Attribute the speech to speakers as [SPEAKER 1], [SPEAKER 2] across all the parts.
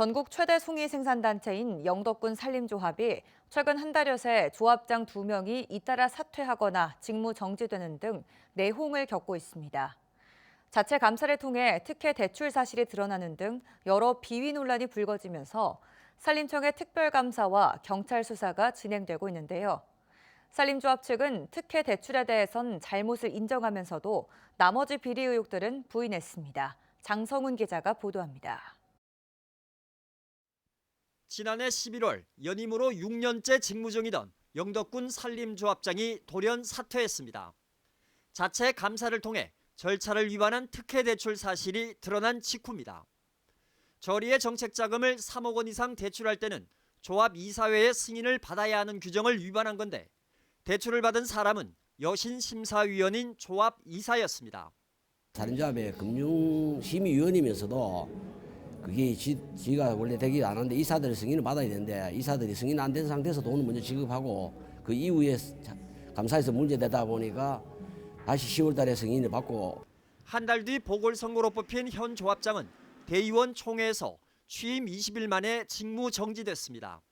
[SPEAKER 1] 전국 최대 송이 생산단체인 영덕군 산림조합이 최근 한 달여 새 조합장 두명이 잇따라 사퇴하거나 직무 정지되는 등 내홍을 겪고 있습니다. 자체 감사를 통해 특혜 대출 사실이 드러나는 등 여러 비위 논란이 불거지면서 산림청의 특별감사와 경찰 수사가 진행되고 있는데요. 산림조합 측은 특혜 대출에 대해선 잘못을 인정하면서도 나머지 비리 의혹들은 부인했습니다. 장성훈 기자가 보도합니다.
[SPEAKER 2] 지난해 11월 연임으로 6년째 직무 중이던 영덕군 산림조합장이 돌연 사퇴했습니다. 자체 감사를 통해 절차를 위반한 특혜 대출 사실이 드러난 직후입니다. 저리의 정책 자금을 3억 원 이상 대출할 때는 조합 이사회의 승인을 받아야 하는 규정을 위반한 건데 대출을 받은 사람은 여신 심사위원인 조합 이사였습니다.
[SPEAKER 3] 산림조합의 금융심의위원이면서도 그게 지, 지가 원래 되기 안 하는데 이사들 승인을 받아야 되는데 이사들이 승인 안 된 상태에서 돈을 먼저 지급하고 그 이후에 자- 감사에서 문제되다 보니까 다시 10월 달에 승인을 받고
[SPEAKER 2] 한 달 뒤 보궐선거로 뽑힌 현 조합장은 대의원 총회에서 취임 20일 만에 직무 정지됐습니다.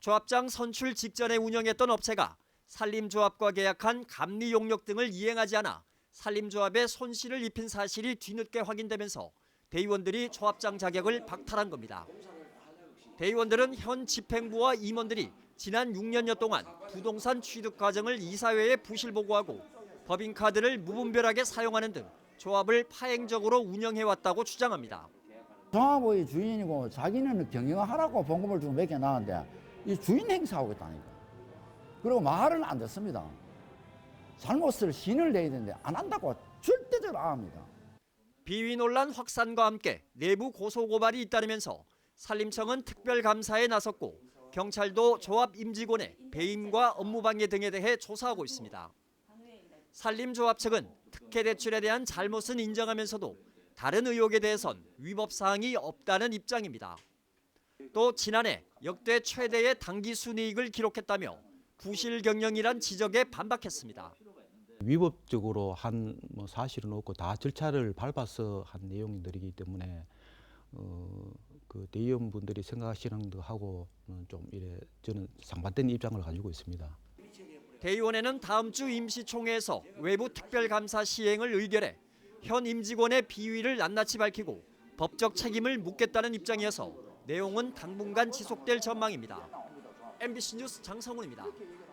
[SPEAKER 2] 조합장 선출 직전에 운영했던 업체가 산림조합과 계약한 감리 용역 등을 이행하지 않아 산림조합에 손실을 입힌 사실이 뒤늦게 확인되면서 대의원들이 조합장 자격을 박탈한 겁니다. 대의원들은 현 집행부와 임원들이 지난 6년여 동안 부동산 취득 과정을 이사회에 부실 보고하고 법인카드를 무분별하게 사용하는 등 조합을 파행적으로 운영해왔다고 주장합니다.
[SPEAKER 4] 조합의 주인이고 자기는 경영하라고 봉급을 주고 맡겨놨는데 이 주인 행사하고 있다니까. 그리고 말은 안 듣습니다. 잘못을 신을 내야 되는데 안 한다고 절대적으로 안 합니다.
[SPEAKER 2] 비위 논란 확산과 함께 내부 고소 고발이 잇따르면서 산림청은 특별감사에 나섰고 경찰도 조합 임직원의 배임과 업무방해 등에 대해 조사하고 있습니다. 산림조합 측은 특혜 대출에 대한 잘못은 인정하면서도 다른 의혹에 대해선 위법 사항이 없다는 입장입니다. 또 지난해 역대 최대의 당기 순이익을 기록했다며 부실 경영이란 지적에 반박했습니다.
[SPEAKER 5] 위법적으로 한 뭐 사실은 없고 다 절차를 밟아서 한 내용들이기 때문에 어, 그 대의원분들이 생각하시는 거하고는 좀 이래 저는 상반된 입장을 가지고 있습니다.
[SPEAKER 2] 대의원회는 다음 주 임시총회에서 외부 특별감사 시행을 의결해 현 임직원의 비위를 낱낱이 밝히고 법적 책임을 묻겠다는 입장이어서 내용은 당분간 지속될 전망입니다. MBC 뉴스 장성훈입니다.